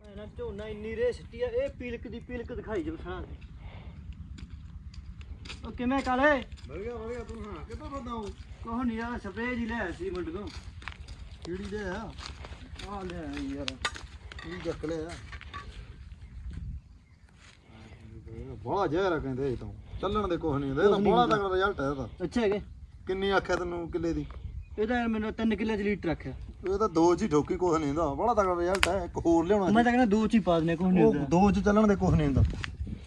ਨਾ ਝੋਨਾ ਇੰਨੀ ਰੇ ਸਿੱਟੀ ਆ ਇਹ ਪੀਲਕ ਦੀ ਪੀਲਕ ਦਿਖਾਈ ਜਬ ਸਾਂ ਉਹ ਕਿਵੇਂ ਕਾਲੇ? ਵਧੀਆ ਵਧੀਆ ਤੂੰ ਹਾਂ ਕਿੱਦਾਂ ਫਰਦਾ ਹੂੰ ਕੋਹ ਨਹੀਂ ਯਾਰ ਸਪਰੇਅ ਜੀ ਲੈ ਆਇਆ ਸੀ ਮੁੰਡ ਤੋਂ। ਕਿਹੜੀ ਦੇ ਆ? ਆ ਲੈ ਆਈ ਯਾਰ। ਕੀ ਚੱਕ ਲਿਆ ਬੜਾ ਜ਼ਹਿਰ ਆ ਕਹਿੰਦੇ ਇਹ ਤਾਂ। ਚੱਲਣ ਦੇ ਕੁਛ ਨਹੀਂ ਹੁੰਦਾ ਇਹ ਤਾਂ ਕੁਛ ਨੀ ਬੜਾ ਹੁੰਦਾ। ਤਕੜਾ ਰਿਜ਼ਲਟ ਹੈ ਇਹਦਾ ਅੱਛਾ ਹੈਗੇ ਕਿੰਨੀ ਆਖਿਆ ਤੈਨੂੰ ਕਿੱਲੇ ਦੀ? ਇਹਦਾ ਯਾਰ ਮੈਨੂੰ 3 ਕਿੱਲੇ ਚ ਲੀਟਰ ਰੱਖਿਆ ਇਹ ਤਾਂ ਦੋ ਚ ਹੀ ਠੋਕੀ ਕੁਛ ਨਹੀਂ ਹੁੰਦਾ। ਬੜਾ ਤਕੜਾ ਰਿਜ਼ਲਟ ਹੈ ਇੱਕ ਹੋਰ ਲਿਆਉਣਾ ਮੈਂ ਤਾਂ ਕਹਿੰਦਾ ਦੋ ਚ ਹੀ ਪਾ ਦਨੇ ਕੁਝ ਨਹੀਂ ਉਹ ਹੁੰਦਾ। ਦੋ ਚ ਚੱਲਣ ਦੇ ਕੁਛ ਨਹੀਂ ਹੁੰਦਾ।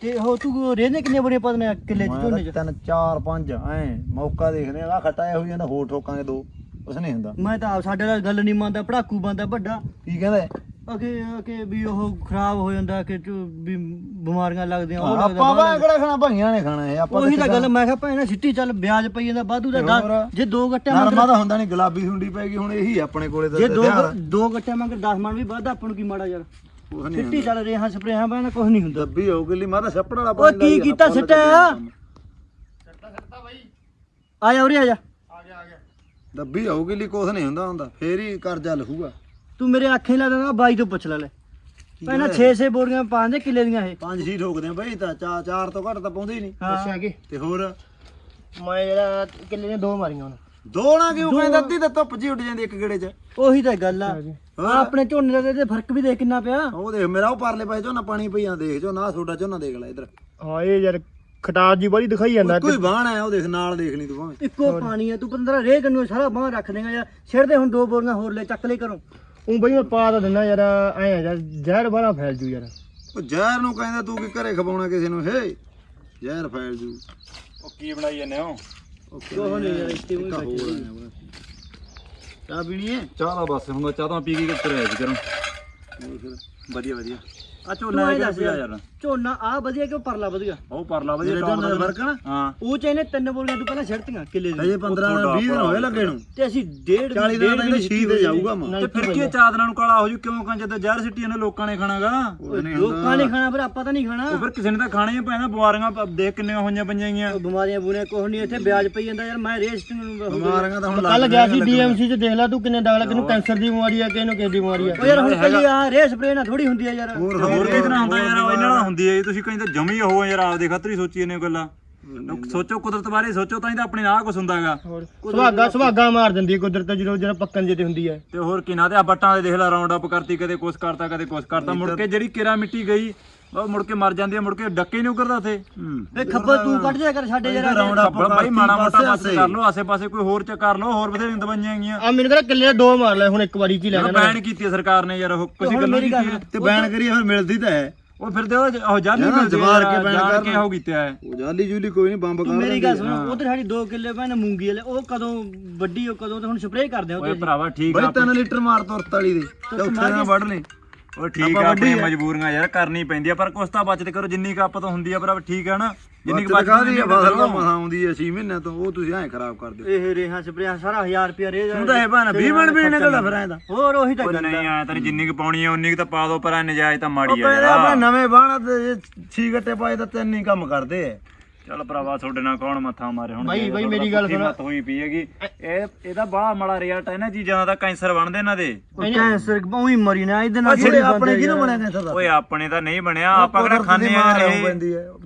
ਤੇ ਹੋ ਤੂੰ ਰੇਨੇ ਕਿੰਨੇ ਬੜੇ ਪਾ ਦਨੇ ਕਿੱਲੇ ਚ ਮੈਂ ਝੋਨੇ ਤਾਂ ਚ? ਤਿੰਨ ਚਾਰ ਪੰਜ ਐ ਮੌਕਾ ਦੇਖਦੇ ਆ ਖੱਟਾ ਇਹੋ ਜਾਂਦਾ ਹੋਰ ਠੋਕਾਂਗੇ ਦੋ ਕੁਛ ਨਹੀਂ ਹੁੰਦਾ। ਮੈਂ ਤਾਂ ਆਪ ਸਾਡੇ ਨਾਲ ਗੱਲ ਨਹੀਂ ਮੰਨਦਾ ਪੜਾਕੂ ਬੰਦਾ ਵੱਡਾ। ਕੀ ਕਹਿੰਦੇ? ਅਕੇ ਅਕੇ ਵੀ ਉਹ ਖਰਾਬ ਹੋ ਜਾਂਦਾ ਕਿ ਵੀ ਬਿਮਾਰੀਆਂ ਲੱਗਦੀਆਂ ਉਹ ਲੱਗਦਾ ਆਪਾਂ ਬਾਹਰ ਵਾ ਕਿਹੜਾ ਖਾਣਾ ਭਾਈਆਂ ਨੇ ਖਾਣਾ ਇਹ ਆਪਾਂ ਉਹੀ ਤਾਂ ਗੱਲ ਮੈਂ ਕਿਹਾ ਭੈਣਾ ਸਿੱਟੀ ਚੱਲ ਵਿਆਜ ਪਈ ਜਾਂਦਾ ਵਾਧੂ ਦਾ ਹੋਰ। ਦਸ- ਜੇ ਦੋ ਗੱਟੇ ਨਰਮਾ ਤਾਂ ਹੁੰਦਾ ਨਹੀਂ ਗੁਲਾਬੀ ਹੁੰਡੀ ਪੈ ਗਈ ਹੁਣ ਇਹੀ ਆਪਣੇ ਕੋਲੇ ਤਾਂ ਜੇ ਦੋ। ਦੋ ਗੱਟੇ ਮੰਗ 10 ਮਣ ਵੀ ਵੱਧ ਆਪਾਂ ਨੂੰ ਕੀ ਮਾੜਾ ਯਾਰ? ਕੁਛ ਨਹੀਂ ਸਿੱਟੀ ਚੱਲ ਰਿਹਾ ਸਪਰੇਹਾਂ ਪੈਣਾ ਕੁਝ ਨਹੀਂ ਹੁੰਦਾ। ਦੱਬੀ ਹੋ ਗਈ ਮਾਤਾ ਛੱਪੜ ਵਾਲਾ ਓਏ ਕੀ ਕੀਤਾ ਸਿੱਟਿਆ? ਆ ਜਾ ਉਰੇ ਆ ਜਾ ਦੱਬੀ ਹੋ ਗਈ ਲਈ ਕੁਛ ਨਹੀਂ ਹੁੰਦਾ ਹੁੰਦਾ ਫੇਰ ਹੀ ਕਰਜ਼ਾ ਲਹੂਗਾ ਤੂੰ ਮੇਰੇ ਆਖੇ ਲਾ ਦੇਣਾ ਬਾਈ ਤੋਂ ਪੁੱਛ ਲੈ ਲੈ। ਪਹਿਲਾਂ 6-6 ਬੋਰੀਆਂ ਪਾਉਂਦੇ ਕਿੱਲੇ ਦੀਆਂ ਇਹ। ਪੰਜ ਛੀ ਠੋਕਦੇ ਆ ਬਈ ਤਾਂ ਚਾਰ ਚਾਰ ਤੋਂ ਘੱਟ ਤਾਂ ਪਾਉਂਦੇ ਹੀ ਨਹੀਂ। ਹਾਂ। ਕਿ? ਤੇ ਹੋਰ? ਮੈਂ ਜਿਹੜਾ ਕਿੱਲੇ ਦੀਆਂ ਦੋ ਮਾਰੀਆਂ ਹੁਣ ਦੋ ਨਾ ਕਿਉਂ ਕਹਿੰਦਾ ਅੱਧੀ ਤਾਂ ਧੁੱਪ ਜੀ ਉੱਡ ਜਾਂਦੀ ਇੱਕ ਗੇੜੇ 'ਚ। ਉਹੀ ਤਾਂ ਗੱਲ ਆ। ਆਹ ਆਪਣੇ ਝੋਨੇ ਦਾ ਤੇ ਫ਼ਰਕ ਵੀ ਦੇਖ ਕਿੰਨਾ ਪਿਆ। ਉਹ ਦੇਖ ਮੇਰਾ ਉਹ ਪਰਲੇ ਪਾਸੇ ਝੋਨਾ ਪਾਣੀ ਪਈਆਂ ਦੇਖ ਝੋਨਾ ਛੋਟਾ ਝੋਨਾ ਦੇਖ ਲੈ ਇਧਰ। ਹਾਂ ਇਹ ਯਾਰ ਖਟਾਸ ਜੀ ਬੜੀ ਦਿਖਾਈ ਜਾਂਦਾ ਕੋਈ ਬਾਣ ਹੈ ਉਹ ਦੇਖ ਨਾਲ ਦੇਖ ਲਈ ਤੂੰ ਭਾਵੇਂ। ਇੱਕੋ ਪਾਣੀ ਆ ਤੂੰ 15 ਰੇ ਕੰਨੂ ਸਾਰਾ ਬਾਹ ਰੱਖ ਦੇਗਾ ਯਾਰ। ਛੇੜਦੇ ਹੁਣ ਦੋ ਬੋਰੀਆਂ ਹੋਰ ਲੈ ਚੱਕ ਲੈ ਕਰੋ ਉਹ ਬਈ ਮੈਂ ਪਾ ਤਾਂ ਦਿੰਦਾ ਯਾਰ ਐ ਯਾਰ ਜ਼ਹਿਰ ਬਾਲਾ ਫੈਲ ਜੂ ਯਾਰ। ਉਹ ਜ਼ਹਿਰ ਨੂੰ ਕਹਿੰਦਾ ਤੂੰ ਕੀ ਘਰੇ ਖਵਾਉਣਾ ਕਿਸੇ ਨੂੰ ਹੇ? ਜ਼ਹਿਰ ਫੈਲ ਜੂ। ਉਹ ਕੀ ਬਣਾਈ ਜਾਂਦੇ ਹੋ? ਉਹ ਕੋਹ ਨਹੀਂ ਯਾਰ ਇੱਥੇ ਵੀ ਬੈਠੇ। ਚਾਹ ਪੀਣੀ ਹੈ? ਚਾਹ ਦਾ ਬਸ ਹੁਣ ਚਾਹ ਤਾਂ ਪੀ ਕੇ ਕਿੱਥੇ ਰਹਿ ਕਰੂੰ ਹੋਰ ਫਿਰ? ਵਧੀਆ ਵਧੀਆ। ਆ ਝੋਨਾ ਦੱਸ ਯਾਰ। ਝੋਨਾ ਆ ਵਧੀਆ ਕਿ ਉਹ ਪਰਲਾ ਵਧੀਆ? ਉਹ ਪਰਲਾ ਵਧੀਆ ਮੇਰੇ ਟੌਪ ਝੋਨੇ ਦਾ ਫ਼ਰਕ ਹੈ ਨਾ ਹਾਂ। ਉਹ ਚ ਇਹਨੇ ਤਿੰਨ ਬੋਰੀਆਂ ਤੂੰ ਪਹਿਲਾਂ ਛੱਡਤੀਆਂ ਕਿੱਲੇ ਦੀ ਹਜੇ 15 20 ਦਿਨ ਹੋਏ ਲੱਗੇ ਨੂੰ। ਤੇ ਅਸੀਂ ਡੇਢ 40 ਦਿਨ ਦਾ ਛੀ ਤੇ ਜਾਊਗਾ ਮਾਂ ਤੇ ਫਿਰ ਕੀ ਚਾਦਰਾਂ ਨੂੰ ਕਾਲਾ ਹੋ ਜੂ? ਕਿਉਂ? ਕਾਂ ਜਦੋਂ ਜ਼ਹਿਰ ਸਿੱਟੀ ਇਹਨੇ ਲੋਕਾਂ ਨੇ ਖਾਣਾਗਾ। ਲੋਕਾਂ ਨੇ ਖਾਣਾ ਫਿਰ ਆਪਾਂ ਤਾਂ ਨਹੀਂ ਖਾਣਾ। ਉਹ ਫਿਰ ਕਿਸੇ ਨੇ ਤਾਂ ਖਾਣੇ ਹੀ ਪੈਣਾ ਬਿਮਾਰੀਆਂ ਦੇਖ ਕਿੰਨੀਆਂ ਹੋਈਆਂ ਉਹ ਬਿਮਾਰੀਆਂ ਬੁਰੀਆਂ ਕੁਛ ਨਹੀਂ ਇੱਥੇ ਵਿਆਜ ਪਈ ਜਾਂਦਾ ਯਾਰ ਮੈਂ ਰੇਸਟ ਬਿਮਾਰੀਆਂ ਤਾਂ ਹੁਣ ਕੱਲ ਲੱਗ ਗਿਆ ਸੀ ਡੀਐਮਸੀ ਚ ਦੇਖ ਲੈ ਤੂੰ ਕਿੰਨੇ ਦਾਗ ਕਿਨੂੰ ਕੈਂਸਰ ਦੀ ਬਿਮਾਰੀ ਆ ਕਿਹਨੂੰ ਕਿਸ ਦੀ ਬਿਮਾਰੀ ਆ। ਉਹ ਯਾਰ ਹੁਣ ਕੱਲੀ ਆ ਰੇ ਸਪਰੇ ਨਾਲ ਥੋੜੀ ਹੁੰਦੀ ਆ ਯਾਰ। ਹੋਰ ਕਿਹਦੇ ਨਾਲ ਹੁੰਦਾ ਯਾਰ ਇਹਨਾਂ ਨਾਲ ਹੁੰਦੀ ਹੈ ਤੁਸੀਂ ਕਹਿੰਦੇ ਜਮੀ ਹੋ ਯਾਰ ਆਪਦੇ ਖਾਤਰ ਹੀ ਸੋਚੀ ਇਹਨੇ ਗੱਲਾਂ। ਸੋਚੋ ਕੁਦਰਤ ਬਾਰੇ ਸੋਚੋ ਤਾਂ ਹੀ ਤਾਂ ਆਪਣੇ ਨਾਲ ਕੁਝ ਹੁੰਦਾਗਾ ਹੋਰ ਸੁਹਾਗਾ ਸੁਹਾਗਾ ਮਾਰ ਦਿੰਦੀ ਹੈ ਕੁਦਰਤ ਜਦੋਂ ਜਿਹੜਾ ਪੱਕਣ ਜੇ ਤੇ ਹੁੰਦੀ ਹੈ। ਤੇ ਹੋਰ ਕੀ ਨਾ ਤੇ ਆ ਬੱਟਾਂ ਦੇ ਦੇਖ ਲੈ ਰਾਉਂਡ ਅਪ ਕਰਤੀ ਕਦੇ ਕੁਛ ਕਰਤਾ ਕਦੇ ਕੁਛ ਕਰਤਾ। ਮੁੜ ਕੇ ਜਿਹੜੀ ਕਿਰਾ ਮਿੱਟੀ ਗਈ ਉਹ ਮੁੜ ਕੇ ਮਰ ਜਾਂਦੀ ਹੈ ਮੁੜ ਕੇ ਡੱਕੇ ਨਹੀਂ ਉਗਰਦਾ ਉਥੇ। ਵੇ ਖੱਬਲ ਤੂੰ ਕੱਢ ਜਾ ਕਰ ਸਾਡੇ ਯਾਰ ਰਾਉਂਡ ਅਪ ਬਾਈ ਮਾੜਾ ਮੋਟਾ ਬਸ ਕਰ ਲਓ ਆਸੇ ਪਾਸੇ ਕੋਈ ਹੋਰ ਚ ਕਰ ਲਓ ਹੋਰ ਬਥੇਰੀਆਂ ਦਵਾਈਆਂ ਹੈਗੀਆਂ। ਆ ਮੈਨੂੰ ਕਹਿੰਦਾ ਕਿੱਲੇ ਦੇ ਦੋ ਮਾਰ ਲੈ ਹੁਣ ਇੱਕ ਵਾਰੀ ਉਹ ਲੈਣਾ। ਬੈਨ ਕੀਤੀ ਸਰਕਾਰ ਨੇ ਯਾਰ ਉਹ ਕੁਝ ਗੱਲ ਨਹੀਂ ਕੀਤੀ। ਤੇ ਬੈਨ ਕਰੀਏ ਫਿਰ ਮਿਲਦੀ ਤਾਂ ਹੈ। ਉਹ ਫਿਰ ਤੇ ਉਹ ਉਹ ਜਾਲੀ ਜਵਾਰ ਕੇ ਬੈਨ ਕਰਨਾ। ਕੇ ਹੋ ਕੀਤਾ ਹੈ ਉਹ ਜਾਲੀ ਜੂਲੀ ਕੋਈ ਨਹੀਂ ਬੰਬ ਤੂੰ ਕਰ ਮੇਰੀ ਗੱਲ ਸੁਣ ਉਧਰ ਸਾਡੀ 2 ਕਿੱਲੇ ਪੈਣ ਮੂੰਗੀ ਵਾਲੇ ਉਹ ਕਦੋਂ ਵੱਡੀ ਉਹ ਕਦੋਂ ਤੇ ਹੁਣ ਸਪਰੇਅ ਕਰਦੇ ਆ ਓਏ ਭਰਾਵਾ ਠੀਕ ਬਈ ਆ 3 ਲੀਟਰ ਮਾਰ ਤੁਰਤ ਵਾਲੀ ਦੇ ਤੇ ਉੱਥੇ ਨਾ ਵੱਢ ਉਹ ਠੀਕ ਆ ਆਪਣੀ ਮਜਬੂਰੀਆਂ ਯਾਰ ਕਰਨੀ ਪੈਂਦੀ ਆ ਪਰ ਕੁਛ ਤਾਂ ਬਚਤ ਕਰੋ ਜਿੰਨੀ ਕੁ ਆਪਾਂ ਤੋਂ ਹੁੰਦੀ ਆ ਭਰਾ ਠੀਕ ਆ ਨਾ। ਜਿੰਨੀ ਕੁ ਬੱਚਤ ਕਾਹਦੀ ਆ? ਫਸਲ ਤਾਂ ਮਸਾਂ ਆਉਂਦੀ ਹੈ 6 ਮਹੀਨਿਆਂ ਤੋਂ ਉਹ ਤੁਸੀਂ ਐਂ ਖਰਾਬ ਕਰ ਦਿਓ। ਇਹ ਰੇਹਾਂ ਸਪਰੇਆਂ ਸਾਰਾ 1000 ਰੁਪਿਆ ਰੇ ਹੁਣ ਤਾਂ ਇਹ ਭਾਣਾ 20 ਮਣ ਵੀ ਨਿਕਲਦਾ ਫਿਰ ਐਂ ਹੋਰ ਉਹੀ ਤਾਂ ਗੱਲ ਨਹੀਂ ਆ ਤੇਰੀ ਜਿੰਨੀ ਕੁ ਪਾਉਣੀ ਆ ਉਨੀ ਕੁ ਤਾਂ ਪਾ ਦੋ ਪਰ ਐ ਨਜਾਇਜ਼ ਤਾਂ ਮਾੜੀ ਆ ਕਹਿੰਦੇ ਯਾਰ ਆਪਣੇ ਨਵੇਂ ਬਾਣਾ ਤੇ 6 ਗੱਟੇ ਪਾਏ ਤਾਂ ਤਿੰਨ ਹੀ ਕੰਮ ਕਰਦੇ ਐ ਚੱਲ ਭਰਾਵਾ ਤੁਹਾਡੇ ਨਾਲ ਕੌਣ ਮੱਥਾ ਮਾਰੇ? ਹੁਣ ਬਾਈ- ਜੇ ਬਾਈ ਮੇਰੀ ਗੱਲ ਸੁਣ। ਮੱਤ ਹੋਈ ਪਈ ਹੈਗੀ। ਇਹ ਇਹਦਾ ਬਾਹ ਮਾੜਾ ਰਿਜ਼ਲਟ ਹੈ ਨਾ ਚੀਜ਼ਾਂ ਦਾ ਤਾਂ ਕੈਂਸਰ ਬਣਦੇ ਇਹਨਾਂ ਦੇ। ਕੈਂਸਰ ਉਹੀ ਮਰੀ ਨਾ ਇਹਦੇ ਨਾਲ ਜਿਹੜੇ ਆਪਣੇ ਕਿਹਨੂੰ ਬਣਿਆ ਕੈਂਸਰ ਦਾ? ਓਏ ਆਪਣੇ ਤਾਂ ਨਹੀਂ ਬਣਿਆ ਆਪਾਂ ਕਿਹੜਾ ਖਾਂਦੇ ਆ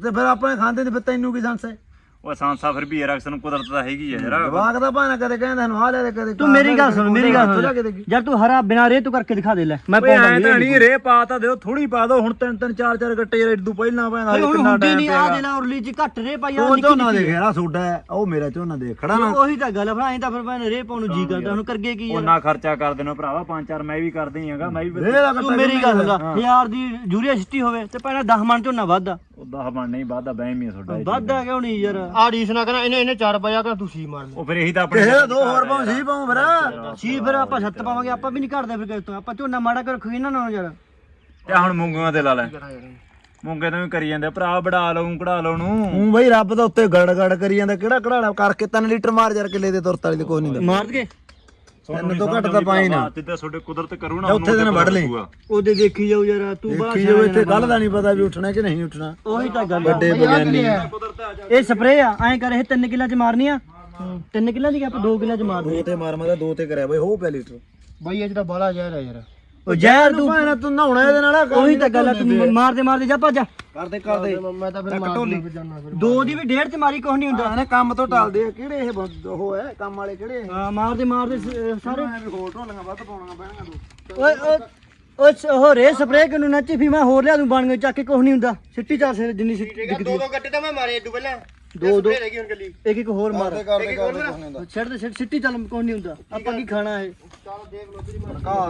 ਤੇ ਫਿਰ ਆਪਣੇ ਖਾਂਦੇ ਨੇ ਫਿਰ ਤੈਨੂੰ ਕੀ ਸੰਸ ਹੈ? ਉਹ ਸਾਂਸਾ ਫਿਰ ਵੀ ਰਕਸ ਨੂੰ ਕੁਦਰਤ ਤਾਂ ਹੈਗੀ ਆ ਯਾਰ ਜਵਾਕ ਦਾ ਭਾਣਾ ਕਦੇ ਕਹਿੰਦਾ ਨੂੰ ਆ ਲੈ ਦੇ ਕਦੇ ਤੂੰ ਮੇਰੀ ਗੱਲ ਸੁਣ ਮੇਰੀ ਗੱਲ ਸੁਣ। ਯਾਰ ਤੂੰ ਹਰਾ ਬਿਨਾ ਰੇ ਤੂੰ ਕਰਕੇ ਦਿਖਾ ਦੇ ਲੈ ਮੈਂ ਪਾਉਂਦਾ ਤਾਂ ਨਹੀਂ ਰੇ ਪਾ ਤਾਂ ਦਿਓ ਥੋੜੀ ਪਾ ਦਿਓ ਹੁਣ ਤਿੰਨ ਤਿੰਨ ਚਾਰ ਚਾਰ ਗੱਟੇ ਯਾਰ ਇਦੋਂ ਪਹਿਲਾਂ ਪੈਂਦਾ ਕਿੰਨਾ ਟਾਈਮ ਨਹੀਂ ਆ ਜਿਹੜਾ ਉਰਲੀ ਚ ਘੱਟ ਰੇ ਪਾਈ ਆ ਉਹ ਨਿੱਕੀ ਝੋਨਾ ਦੇਖ ਯਾਰ ਸੋਡਾ ਹੈ ਉਹ ਮੇਰਾ ਝੋਨਾ ਦੇਖ ਖੜਾ ਨਾ। ਉਹੀ ਤਾਂ ਗੱਲ ਭਰਾ ਐਂ ਤਾਂ ਫਿਰ ਮੈਂ ਰੇ ਪਾਉਣ ਨੂੰ ਜੀ ਕਰਦਾ ਹੁਣ ਕਰਗੇ ਕੀ ਯਾਰ? ਉਹਨਾਂ ਖਰਚਾ ਕਰ ਦੇਣਾ ਭਰਾਵਾ ਪੰਜ ਚਾਰ ਮੈਂ ਵੀ ਕਰਦਾ ਹੀ ਹੈਗਾ ਮੈਂ ਵੀ ਦਾ ਤੂੰ ਮੇਰੀ ਗੱਲ ਸੁਣ ਯਾਰ ਦੀ ਯੂਰੀਆ ਛਿੱਟੀ ਹੋਵੇ ਤੇ ਪਹਿਲਾਂ 10 ਮਣ ਝੋਨਾ ਵੱਧਦਾ। 10 ਬਣ ਨਹੀਂ ਵਾਦਾ ਬਹਿਮ ਹੀ ਆ ਤੁਹਾਡਾ ਇਹ ਚੀਜ਼। ਵੱਧਦਾ ਕਿਉਂ ਨਹੀਂ ਯਾਰ? ਆ ਰੀਸ ਨਾ ਕਰਾਂ ਇਹਨੇ ਇਹਨੇ ਚਾਰ ਪਾਇਆ ਕਰ ਤੂੰ ਸੀ ਮਾਰ ਲੈ ਉਹ ਫਿਰ ਇਹੀ ਤਾਂ ਆਪਣੇ ਇਹ ਦੋ ਹੋਰ ਪਾਉਂ ਸੀ ਪਾਉਂ ਫਿਰ। ਸੀ ਫਿਰ ਆਪਾਂ ਛੱਤ ਪਾਵਾਂਗੇ ਆਪਾਂ ਵੀ ਨਹੀਂ ਘਟਦੇ ਫਿਰ ਕਿਸ ਤੋਂ। ਆਪਾਂ ਝੋਨਾ ਮਾੜਾ ਕਰ ਰੱਖੀ ਨਾ ਨਾ ਯਾਰ। ਤੇ ਹੁਣ ਮੂੰਗੀਆਂ ਤੇ ਲਾ ਲੈ। ਮੂੰਗੇ ਤਾਂ ਵੀ ਕਰੀ ਜਾਂਦੇ ਭਰਾ ਵੜਾ ਲਊ ਕਢਾ ਲਓ ਨੂੰ ਹੂੰ ਬਈ ਰੱਬ ਦਾ ਉੱਤੇ ਗੜ ਗੜ ਕਰੀ ਜਾਂਦਾ। ਕਿਹੜਾ ਕਢਾੜਾ ਕਰਕੇ 3 ਲੀਟਰ ਮਾਰ ਯਾਰ ਕਿੱਲੇ ਦੇ ਤੁਰਤ ਵਾਲੀ ਤੇ ਕੋਈ ਨਹੀਂ ਮਾਰ ਕੇ ਤਿੰਨ ਤੋਂ ਘੱਟ ਤਾਂ ਪਾਈ ਨਾ। ਜਿੱਦਾਂ ਤੁਹਾਡੇ ਕੁਦਰਤ ਕਰੂ ਨਾ ਉੱਥੇ ਦਿਨ ਵੱਢ ਲਈ। ਉਹਦੇ ਦੇਖੀ ਜਾਓ ਯਾਰ ਤੂੰ ਬੜਾ ਦੇਖੀ ਜੋ ਇੱਥੇ ਕੱਲ ਦਾ ਨਹੀਂ ਪਤਾ ਵੀ ਉੱਠਣਾ ਕਿ ਨਹੀਂ ਉੱਠਣਾ। ਉਹੀ ਤਾਂ ਗੱਲ ਆ। ਵੱਡੇ ਵਿਗਿਆਨੀ ਇਹ ਸਪਰੇਅ ਆ ਐਂ ਕਰ ਇਹ 3 ਕਿੱਲਾਂ ਚ ਮਾਰਨੀ ਆ। 3 ਕਿੱਲਾਂ ਦੀ ਕਿ ਆਪਾਂ 2 ਕਿੱਲਾਂ ਚ ਮਾਰਦੇ ਦੋ ਤੇ ਮਾਰ ਮਾਰ ਦੋ ਤੇ ਕਰਿਆ ਬਈ ਹੋ ਪਿਆ ਲੀਟਰ। ਬਾਈ ਇਹ ਜਿਹੜਾ ਬਾਲਾ ਜ਼ਹਿਰ ਹੈ ਯਾਰ। ਉਹ ਜ਼ਹਿਰ ਤੂੰ ਭਾਣਾ ਤੂੰ ਨਹਾਉਣਾ ਇਹਦੇ ਨਾਲ ਉਹੀ ਤਾਂ ਗੱਲ ਆ ਤੂੰ ਮਾਰਦੇ ਮਾਰਦੇ ਜਾ ਭੱਜ ਕਰਦੇ ਕਰਦੇ। ਮੈਂ ਤਾਂ ਫਿਰ ਮਾਰ ਕੇ ਜਾਣਾ ਫਿਰ ਦੋ ਦੀ ਵੀ ਡੇਢ ਚ ਮਾਰੀ ਕੁਛ ਨਹੀਂ ਹੁੰਦਾ। ਆਹ ਕੰਮ ਤੋਂ ਟਲਦੇ ਆ ਕਿਹੜੇ ਇਹ ਬੰਦ- ਉਹ ਹੈ ਕੰਮ ਵਾਲੇ ਕਿਹੜੇ ਇਹ? ਹਾਂ ਮਾਰਦੇ ਮਾਰਦੇ ਸ- ਸਾਰੇ। ਐਵੇਂ ਹੋਰ ਢੋਲੀਆਂ ਵੱਧ ਪਾਉਣੀਆਂ ਪੈਣਗੀਆਂ ਤੂੰ ਓਏ ਓਏ ਓਏ ਸ- ਉਹ ਰੇ ਸਪਰੇਅ ਕਿਨੂੰ ਨੱਚੀ ਫੀ ਮੈਂ ਹੋਰ ਲਿਆ ਦੂੰ ਬਣ ਕੇ ਚੱਕ ਕੇ ਕੁਛ ਨਹੀਂ ਹੁੰਦਾ। ਸਿੱਟੀ ਚਾਰ ਸੇ ਜਿੰਨੀ ਸਿੱਟੀ ਦਿਖਦੀ ਦੋ ਦੋ ਗੱਟੇ ਤਾਂ ਮੈਂ ਮਾਰੇ ਏਡੂ ਪਹਿਲਾਂ। ਦੋ ਦੋ। ਰਹਿ ਗਈ ਹੁਣ ਗੱਲੀ। ਇੱਕ ਇੱਕ ਹੋਰ ਮਾਰ। ਛੱਡ ਦੇ ਛੱਡ ਸਿੱਟੀ ਚੱਲ ਕੁਛ ਨਹੀਂ ਹੁੰਦਾ। ਆਪਾਂ ਕੀ ਖਾਣਾ ਹੈ ਚਲ ਦੇਖ ਲੋ ਤੇਰੀ ਕਾ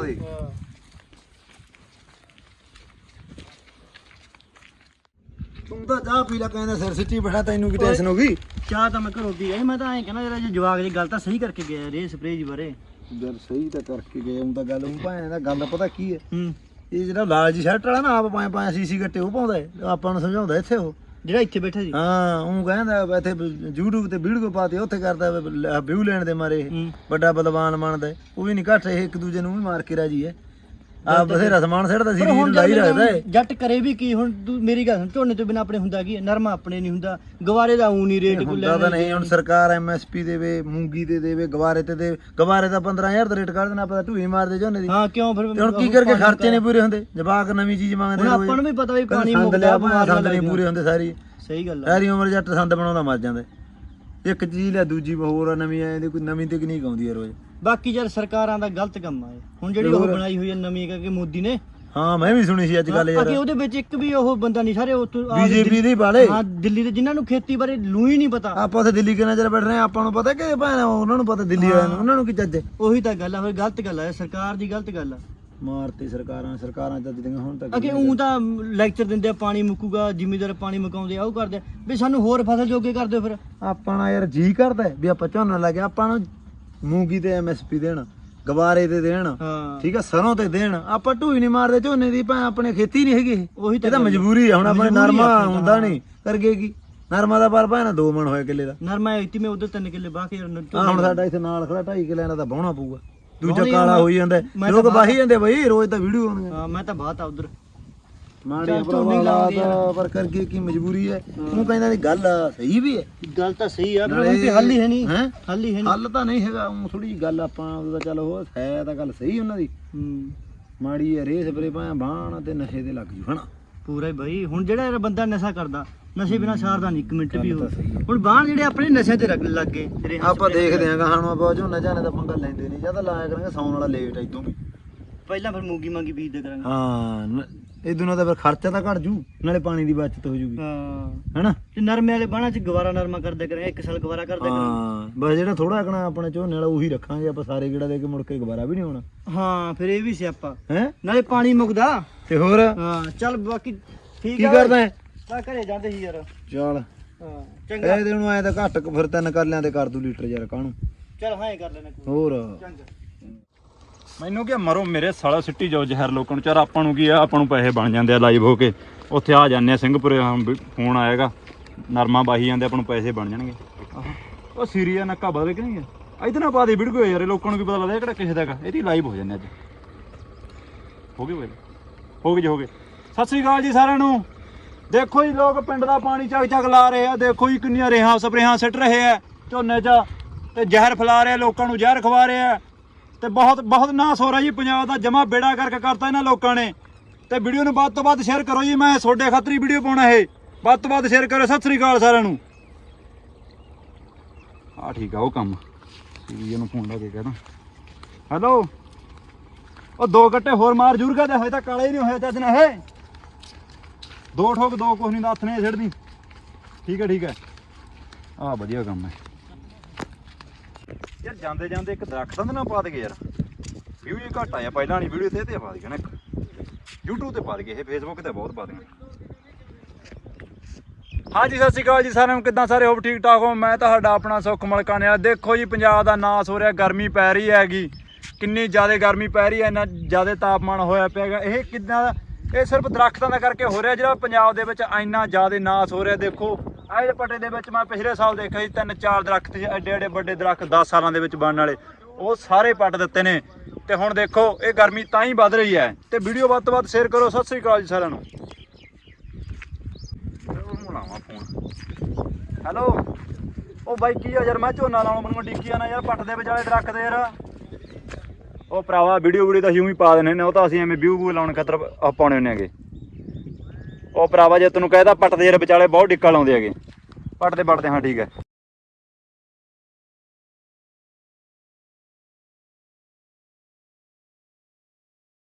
ਤੂੰ ਤਾਂ ਚਾਹ ਪੀ ਲੈ ਕਹਿੰਦਾ ਸਿਰ ਸਿੱਟੀ ਬੈਠਾ ਤੈਨੂੰ ਕੀ ਟੈਨਸ਼ਨ ਹੋ ਗਈ ਚਾਹ ਤਾਂ ਮੈਂ ਘਰੋਂ ਪੀ ਸੀ, ਮੈਂ ਤਾਂ ਐਂ ਕਹਿੰਦਾ ਜਿਹੜਾ ਜੇ ਜਵਾਕ ਦੀ ਗੱਲ ਤਾਂ ਸਹੀ ਕਰਕੇ ਗਿਆ ਰੇ ਸਪਰੇਅ ਜੀ ਬਾਰੇ। ਯਾਰ ਸਹੀ ਤਾਂ ਕਰਕੇ ਗਏ ਹੁਣ ਤਾਂ ਗੱਲ ਉਹ ਭਾਵੇਂ ਦਾ ਗੱਲ ਪਤਾ ਕੀ ਹੈ। ਹੂੰ। ਇਹ ਜਿਹੜਾ ਲਾਲ ਜੀ ਸ਼ਰਟ ਵਾਲਾ ਨਾ ਆਪ ਪਾਏ ਪਾਏ ਸੀਸੀ ਗੱਟੇ ਉਹ ਪਾਉਂਦਾ ਹੈ ਆਪਾਂ ਨੂੰ ਸਮਝਾਉਂਦਾ ਇੱਥੇ ਉਹ। ਜਿਹੜਾ ਇੱਥੇ ਬੈਠਾ ਸੀ। ਹਾਂ ਉਹ ਕਹਿੰਦਾ ਵੀ ਇੱਥੇ YouTube ਤੇ ਵੀਡੀਓ ਪਾਤੀ ਉੱਥੇ ਕਰਦਾ ਵਿਊ ਲੈਣ ਦੇ ਮਾਰੇ ਵੱਡਾ ਬਲਵਾਨ ਬਣਦਾ ਹੈ। ਉਹ ਵੀ ਨਹੀਂ ਘੱਟ ਇਹ ਇੱਕ ਦੂਜੇ ਨੂੰ ਵੀ ਮਾਰ ਕੇ ਰਾਜੀ ਹੈ। ਆ ਬਥੇਰਾ ਸਮਾਨ ਸਿੱਟਦਾ ਸੀ ਹੁਣ ਲਾਈ ਰੱਖਦਾ ਹੈ ਜੱਟ ਕਰੇ ਵੀ ਕੀ ਹੁਣ ਤੂੰ ਮੇਰੀ ਗੱਲ ਸੁਣ ਝੋਨੇ ਤੋਂ ਬਿਨਾ ਆਪਣੇ ਹੁੰਦਾ ਕੀ ਹੈ? ਨਰਮਾ ਆਪਣੇ ਨਹੀਂ ਹੁੰਦਾ। ਗਵਾਰੇ ਦਾ ਊ ਨਹੀਂ ਰੇਟ ਕੋਈ ਹੁੰਦਾ ਤਾਂ ਨਹੀਂ ਹੁਣ ਸਰਕਾਰ ਐਮਐਸਪੀ ਦੇਵੇ ਮੂੰਗੀ ਤੇ ਦੇਵੇ ਗਵਾਰੇ ਤੇ ਦੇ ਗਵਾਰੇ ਦਾ 15000 ਦਾ ਰੇਟ ਕਰ ਦੇਣਾ ਪਤਾ ਢੂਈ ਮਾਰਦੇ ਝੋਨੇ ਦੀ। ਹਾਂ ਕਿਉਂ? ਫਿਰ ਤੇ ਹੁਣ ਕੀ ਕਰਕੇ ਖਰਚੇ ਨਹੀਂ ਪੂਰੇ ਹੁੰਦੇ? ਜਵਾਕ ਨਵੀਂ ਚੀਜ਼ ਮੰਗਦੇ ਹੁਣ ਆਪਾਂ ਨੂੰ ਵੀ ਪਤਾ ਵੀ ਪਾਣੀ ਸੰਦ ਮੁੱਕਦਾ ਲਿਆ ਸੰਦ ਨਹੀਂ। ਪੂਰੇ ਹੁੰਦੇ ਸਾਰੀ। ਸਹੀ ਗੱਲ ਆ। ਸਾਰੀ ਉਮਰ ਜੱਟ ਸੰਦ ਬਣਾਉਂਦਾ ਮਰ ਜਾਂਦਾ। ਇੱਕ ਚੀਜ਼ ਲਿਆ ਦੂਜੀ ਹੋਰ ਆ, ਨਵੀਂ ਆਏ ਦੀ ਕੋਈ ਨਵੀਂ ਤਕਨੀਕ ਆਉਂਦੀ ਹੈ ਰੋਜ਼। ਬਾਕੀ ਯਾਰ ਸਰਕਾਰਾਂ ਦਾ ਗਲਤ ਕੰਮ ਆ ਇਹ। ਹੁਣ ਜਿਹੜੀ ਉਹ ਬਣਾਈ ਹੋਈ ਹੈ ਨਵੀਂ ਕਰਕੇ ਮੋਦੀ ਨੇ। ਹਾਂ ਮੈਂ ਵੀ ਸੁਣੀ ਸੀ ਅੱਜ ਕੱਲ ਯਾਰ। ਅਗੇ ਉਹਦੇ ਵਿੱਚ ਇੱਕ ਵੀ ਉਹ ਬੰਦਾ ਨਹੀਂ ਸਾਰੇ ਉੱਥੋਂ ਆਹ ਬੀਜੇਪੀ ਦੇ ਬਾਲੇ ਹਾਂ ਦਿੱਲੀ ਦੇ ਜਿਨ੍ਹਾਂ ਨੂੰ ਖੇਤੀ ਬਾਰੇ ਲੂ ਹੀ ਨਹੀਂ ਪਤਾ। ਆਪਾਂ ਉੱਥੇ ਦਿੱਲੀ ਕਿੰਨਾ ਚਿਰ ਬੈਠ ਰਹੇ ਆਪਾਂ ਨੂੰ ਪਤਾ ਕਿ ਭਾਵੇਂ ਉਹਨਾਂ ਨੂੰ ਪਤਾ ਦਿੱਲੀ ਵਾਲਿਆਂ ਨੂੰ ਉਹਨਾਂ ਨੂੰ ਕੀ ਚੱਜ ਉਹੀ ਤਾਂ ਗੱਲ ਆ ਫਿਰ ਗਲਤ ਗੱਲ ਆ ਇਹ ਸਰਕਾਰ ਦੀ ਗਲਤ ਗੱਲ ਆ। ਮਾਰਤੇ ਸਰਕਾਰਾਂ ਸਰਕਾਰਾਂ ਚੱਜ ਦੀਆਂ ਹੁਣ ਤੱਕ ਅਗੇ ਉਹ ਤਾਂ ਲੈਕਚਰ ਦਿੰਦੇ ਆ ਪਾਣੀ ਮੁੱਕੂਗਾ ਜ਼ਿਮੀਦਾਰ ਪਾਣੀ ਮੁਕਾਉਂਦੇ ਆ ਉਹ ਕਰਦੇ ਆ। ਵੀ ਸਾਨੂੰ ਹੋਰ ਫਸਲ ਜੋਗੇ ਕਰ ਦਿਓ ਫਿਰ। ਆਪਾਂ ਨਾਲ ਯਾਰ ਜੀ ਕਰਦਾ ਹੈ ਵੀ ਆਪਾਂ ਝੋਨਾ ਲੱਗਿਆ ਆਪਾਂ ਨੂੰ ਮੂੰਗੀ ਤੇ ਐਮਐਸਪੀ ਦੇਣ ਗਵਾਰੇ ਤੇ ਦੇਣ ਹਾਂ ਠੀਕ ਆ ਸਰੋਂ ਤੇ ਦੇਣ ਆਪਾਂ ਢੂਈ ਨਹੀਂ ਮਾਰਦੇ ਝੋਨੇ ਦੀ ਭਾਵੇਂ ਆਪਣੇ ਖੇਤੀ ਨਹੀਂ ਹੈਗੀ। ਉਹੀ ਇਹ ਤਾਂ। ਮਜਬੂਰੀ ਆ ਹੁਣ ਆਪਣੇ ਮਜਬੂਰੀ ਆ ਨਰਮਾ ਆਪਣੀ ਤਾਂ। ਹੁੰਦਾ ਨਹੀਂ ਕਰਗੇ ਕੀ ਨਰਮਾ ਦਾ ਪਰ ਭਾਵੇਂ ਦੋ ਮਣ ਹੋਏ ਕਿੱਲੇ ਦਾ ਨਰਮਾ ਇਤੀ ਮੈਂ ਉਧਰ ਤਿੰਨ ਕਿੱਲੇ ਬਾਹ ਕੇ ਯਾਰ ਆ ਹੁਣ ਸਾਡਾ ਇੱਥੇ ਨਾਲ ਖੜਾ 2.5 ਕਿੱਲਿਆਂ ਦਾ ਤਾਂ ਬਾਹਣਾ ਪਊਗਾ ਦੂਜਾ ਬਾਹੁਣਾ ਹੀ ਕਾਲਾ। ਹੋਈ ਜਾਂਦਾ ਹੈ। ਮੈਂ ਲੋਕ ਵਾਹੀ ਜਾਂਦੇ ਬਈ ਰੋਜ਼ ਤਾਂ ਵੀਡੀਓ ਆਉਂਦੀਆਂ ਮੈਂ ਤਾਂ ਬਾਤ ਆ ਉਧਰ ਮਾੜੀ ਝੋਨੇ ਲਾਉਂਦੇ ਹਾਲਾਤ। ਪਰ ਕਰਕੇ ਕੀ ਮਜਬੂਰੀ ਹੈ? ਉਹ ਕਹਿੰਦਾ ਦੀ ਗੱਲ ਸਹੀ ਵੀ ਹੈ। ਗੱਲ ਤਾਂ ਸਹੀ ਆ ਪਰ ਉਹ ਤੇ ਹੱਲ ਹੀ ਹੈ ਨਹੀਂ। ਹੈਂ? ਹੱਲ ਹੀ ਹੈ ਨਹੀਂ। ਹੱਲ ਤਾਂ ਨਹੀਂ ਹੈਗਾ। ਉਹ ਥੋੜੀ ਜਿਹੀ ਗੱਲ ਆਪਾਂ ਉਹਦਾ ਚੱਲ ਉਹ ਹੈ ਤਾਂ ਗੱਲ ਸਹੀ ਉਹਨਾਂ ਦੀ। ਮਾੜੀ ਹੈ ਰੇ ਸਪਰੇ ਭਾਵੇਂ ਬਾਣ ਤੇ ਨਸ਼ੇ ਤੇ ਲੱਗ ਜੂ ਹਨਾ? ਪੂਰਾ ਹੀ ਬਈ। ਹੁਣ ਜਿਹੜਾ ਬੰਦਾ ਨਸ਼ਾ ਕਰਦਾ ਨਸ਼ੇ ਬਿਨਾ ਸਾਰਦਾ ਨਹੀਂ ਇੱਕ ਮਿੰਟ ਵੀ ਹੈ। ਹੁਣ ਬਾਹਰ ਜਿਹੜੇ ਆਪਣੇ ਨਸ਼ੇ ਤੇ ਲੱਗ ਗਏ ਆਪਾਂ ਦੇਖਦੇ ਆਂ ਗਾਹਾਂ ਨੂੰ ਆਪਾਂ ਝੋਨਾ ਝਾਨੇ ਦਾ ਪੰਗਾ ਲੈਂਦੇ ਨਹੀਂ। ਜਾਂ ਤਾਂ ਲਾਇਆ ਕਰਾਂਗੇ ਸੌਣ ਵਾਲਾ ਲੇਟ ਇਦੋਂ ਵੀ। ਪਹਿਲਾਂ ਫਿਰ ਮੂੰਗੀ ਮੰਗੀ ਬੀਜਦੇ ਕਰਾਂਗੇ। ਹਾਂ ਨ- ਇਹ ਦੋਨਾਂ ਦਾ ਫਿਰ ਖਰਚਾ ਤਾਂ ਘਟ ਜੂ ਨਾਲੇ ਪਾਣੀ ਦੀ ਬਚਤ ਹੋ ਜੂਗੀ। ਹਾਂ। ਹਨਾ? ਤੇ ਨਰਮੇ ਵਾਲੇ ਬਾਣਾ ਚ ਗਵਾਰਾ ਨਰਮਾ ਕਰਦੇ ਕਰਾਂਗੇ ਇੱਕ ਸਾਲ ਗਵਾਰਾ ਕਰਦੇ ਕਰਾਂਗੇ। ਹਾਂ ਬਸ ਜਿਹੜਾ ਥੋੜਾ ਕਣਾ ਆਪਣੇ ਝੋਨੇ ਵਾਲਾ ਉਹੀ ਰੱਖਾਂਗੇ ਆਪਾਂ ਸਾਰੇ ਗੇੜਾ ਦੇ ਕੇ ਮੁੜ ਕੇ ਦੁਬਾਰਾ ਵੀ ਨਹੀਂ ਹੋਣਾ। ਹਾਂ ਫਿਰ ਇਹ ਵੀ ਸਿਆਪਾ। ਹੈ? ਨਾਲੇ ਪਾਣੀ ਮੁੱਕਦਾ। ਤੇ ਹੋਰ? ਹਾਂ ਚੱਲ ਬਾਕੀ ਠੀਕ ਕੀ ਆ। ਕਰਦਾ ਹੈ ਮੈਂ ਘਰੇ ਜਾਂਦੇ ਸੀ ਯਾਰ। ਚੱਲ। ਹਾਂ ਚੰਗਾ। ਇਹ ਦੇਣੂ ਐ ਤਾਂ ਘੱਟ ਕੁ ਫਿਰ ਤਿੰਨ ਕਰ ਲਿਆਂ ਤੇ ਕਰ ਦੂ ਲੀਟਰ ਯਾਰ ਕਾਹਨੂੰ? ਚੱਲ ਹਾਂ ਇਹ ਕਰ ਲੈਣਾ ਕੋਈ ਹੋਰ? ਚੰਗਾ। ਮੈਨੂੰ ਕਿਹਾ ਮਰੋ ਮੇਰੇ ਸਾਲਾ ਸਿੱਟੀ ਜਾਓ ਜ਼ਹਿਰ ਲੋਕਾਂ ਨੂੰ। ਚਾਰ ਆਪਾਂ ਨੂੰ ਕੀ ਆ, ਆਪਾਂ ਨੂੰ ਪੈਸੇ ਬਣ ਜਾਂਦੇ ਆ ਲਾਈਵ ਹੋ ਕੇ। ਉੱਥੇ ਆ ਜਾਂਦੇ ਆ ਸਿੰਘਪੁਰੇ ਫੋਨ ਆਏਗਾ। ਨਰਮਾ ਬਾਹੀ ਜਾਂਦੇ, ਆਪਾਂ ਨੂੰ ਪੈਸੇ ਬਣ ਜਾਣਗੇ। ਉਹ ਸੀਰੀਆ ਨੱਕਾ ਬਦਲ ਕੇ ਨਹੀਂ ਇਧਰ ਨਾ ਪਾ ਦੇ ਵੀਡੀਓ ਯਾਰ ਲੋਕਾਂ ਨੂੰ ਵੀ ਪਤਾ ਲੱਗਦਾ ਕਿਹੜਾ ਕਿਸੇ ਦਾ ਹੈਗਾ। ਇਹਦੀ ਲਾਈਵ ਹੋ ਜਾਂਦੇ ਅੱਜ। ਹੋ ਗਏ ਵੇ ਹੋ ਗਏ ਜੀ, ਹੋ ਗਏ। ਸਤਿ ਸ੍ਰੀ ਅਕਾਲ ਜੀ ਸਾਰਿਆਂ ਨੂੰ। ਦੇਖੋ ਜੀ, ਲੋਕ ਪਿੰਡ ਦਾ ਪਾਣੀ ਚੱਕ ਚੱਕ ਲਾ ਰਹੇ ਆ। ਦੇਖੋ ਜੀ, ਕਿੰਨੀਆਂ ਰੇਹਾਂ ਸਪਰੇਹਾਂ ਸਿੱਟ ਰਹੇ ਆ। ਝੋਨੇ 'ਚ ਤੇ ਜ਼ਹਿਰ ਫੈਲਾ ਰਹੇ ਆ, ਲੋਕਾਂ ਨੂੰ ਜ਼ਹਿਰ ਖਵਾ ਰਹੇ ਆ। ਤੇ ਬਹੁਤ ਬਹੁਤ ਨਾ ਹੋ ਰਿਹਾ ਜੀ, ਪੰਜਾਬ ਦਾ ਜਮਾ ਬੇੜਾ ਕਰਕੇ ਕਰਤਾ ਇਹਨਾਂ ਲੋਕਾਂ ਨੇ। ਤੇ ਵੀਡੀਓ ਨੂੰ ਵੱਧ ਤੋਂ ਵੱਧ ਸ਼ੇਅਰ ਕਰੋ ਜੀ, ਮੈਂ ਤੁਹਾਡੇ ਖਾਤਰੀ ਵੀਡੀਓ ਪਾਉਣਾ ਇਹ। ਵੱਧ ਤੋਂ ਵੱਧ ਸ਼ੇਅਰ ਕਰੋ ਸਤਿ ਸ੍ਰੀ ਅਕਾਲ ਸਾਰਿਆਂ ਨੂੰ। ਆ ਠੀਕ ਆ, ਉਹ ਕੰਮ। ਜੀ ਨੂੰ ਫੋਨ ਲਾ ਕੇ ਕਹਦਾ ਹੈਲੋ ਉਹ ਦੋ ਗੱਟੇ ਹੋਰ ਮਾਰ ਜੂਰ ਦੇ ਹੋਏ ਤਾਂ ਕਾਲੇ ਹੀ ਨਹੀਂ ਹੋਇਆ ਚੱਜ ਨਾਲ ਇਹ ਦੋ ਠੋਕ, ਦੋ ਕੁਛ ਨਹੀਂ ਦਾ ਹੱਥ ਨੇ ਛੱਡਦੀ ਠੀਕ ਹੈ ਠੀਕ ਹੈ। ਆ ਵਧੀਆ ਕੰਮ ਹੈ। ਯਾਰ ਜਾਂਦੇ ਜਾਂਦੇ ਇੱਕ ਦਰਖਤ ਨਾ ਪਾ ਦਗੇ ਯਾਰ। ਵਿਊ ਹੀ ਘੱਟ ਆਇਆ ਪਹਿਲਾਂ ਨਹੀਂ ਵੀਡੀਓ ਤੇ ਤੇ ਪਾ ਦਗੇ ਨਾ ਇੱਕ। YouTube ਤੇ ਪਾ ਦਗੇ, ਇਹ Facebook ਤੇ ਬਹੁਤ ਪਾ ਦਗੇ। ਹਾਂਜੀ, ਸਤਿ ਸ਼੍ਰੀ ਅਕਾਲ ਜੀ, ਸਾਰਿਆਂ ਨੂੰ ਕਿੱਦਾਂ ਸਾਰੇ? ਹੋਪ ਠੀਕ ਠਾਕ ਹੋ। ਮੈਂ ਤੁਹਾਡਾ ਆਪਣਾ ਸੁੱਖ ਮਲਕਾਨੇ ਵਾਲਾ ਦੇਖੋ ਜੀ, ਪੰਜਾਬ ਦਾ ਨਾਸ ਹੋ ਰਿਹਾ, ਗਰਮੀ ਪੈ ਰਹੀ ਹੈਗੀ। ਕਿੰਨੀ ਜ਼ਿਆਦਾ ਗਰਮੀ ਪੈ ਰਹੀ ਹੈ, ਇੰਨਾ ਜ਼ਿਆਦਾ ਤਾਪਮਾਨ ਹੋਇਆ ਪਿਆਗਾ ਇਹ ਕਿੰਨਾ ਦਾ ਇਹ ਸਿਰਫ ਦਰਖਤਾਂ ਦਾ ਕਰਕੇ ਹੋ ਰਿਹਾ ਜਿਹੜਾ ਪੰਜਾਬ ਦੇ ਵਿੱਚ ਇੰਨਾ ਜ਼ਿਆਦਾ ਨਾਸ ਹੋ ਰਿਹਾ, ਦੇਖੋ। ਆਹ ਪੱਟੇ ਦੇ ਵਿੱਚ ਮੈਂ ਪਿਛਲੇ ਸਾਲ ਦੇਖਿਆ ਸੀ ਤਿੰਨ ਚਾਰ ਦਰਖਤ ਐਡੇ ਐਡੇ ਵੱਡੇ ਦਰਖਤ 10 ਸਾਲਾਂ ਦੇ ਵਿੱਚ ਬਣਨ ਵਾਲੇ। ਉਹ ਸਾਰੇ ਪੱਟ ਦਿੱਤੇ ਨੇ। ਤੇ ਹੁਣ ਦੇਖੋ, ਇਹ ਗਰਮੀ ਤਾਂ ਹੀ ਵੱਧ ਰਹੀ ਹੈ। ਤੇ ਵੀਡੀਓ ਵੱਧ ਤੋਂ ਵੱਧ ਸ਼ੇਅਰ ਕਰੋ। ਸਤਿ ਸ੍ਰੀ ਅਕਾਲ ਜੀ ਸਾਰਿਆਂ ਨੂੰ। ਲਾਵਾਂ ਫੋਨ ਹੈਲੋ ਉਹ ਬਾਈ ਕੀ ਆ ਯਾਰ, ਮੈਂ ਝੋਨਾ ਲਾਉਣ, ਮੈਨੂੰ ਡਿੱਕੀ ਆ ਨਾ ਯਾਰ ਪੱਟ ਦੇ ਵਿਚਾਲੇ ਦਰਖਤ ਯਾਰ। ਉਹ ਭਰਾਵਾ ਵੀਡੀਓ ਵੀਡੀਓ ਤਾਂ ਅਸੀਂ ਉਂ ਹੀ ਪਾ ਦਿੰਦੇ ਨੇ ਉਹ ਤਾਂ ਅਸੀਂ ਐਵੇਂ ਵਿਊ ਵਿਊ ਲਾਉਣ ਖਾਤਰ ਆਹ ਪਾਉਣੇ ਹੁੰਦੇ ਹੈਗੇ। ਉਹ ਭਰਾਵਾ, ਜੇ ਤੈਨੂੰ ਕਹਿਦਾ ਪੱਟ ਦੇ ਯਾਰ, ਵਿਚਾਲੇ ਬਹੁਤ ਡਿੱਕਾ ਲਾਉਂਦੇ ਹੈਗੇ। ਪੱਟ ਦੇ ਪੱਟਦੇ ਹਾਂ, ਠੀਕ ਹੈ।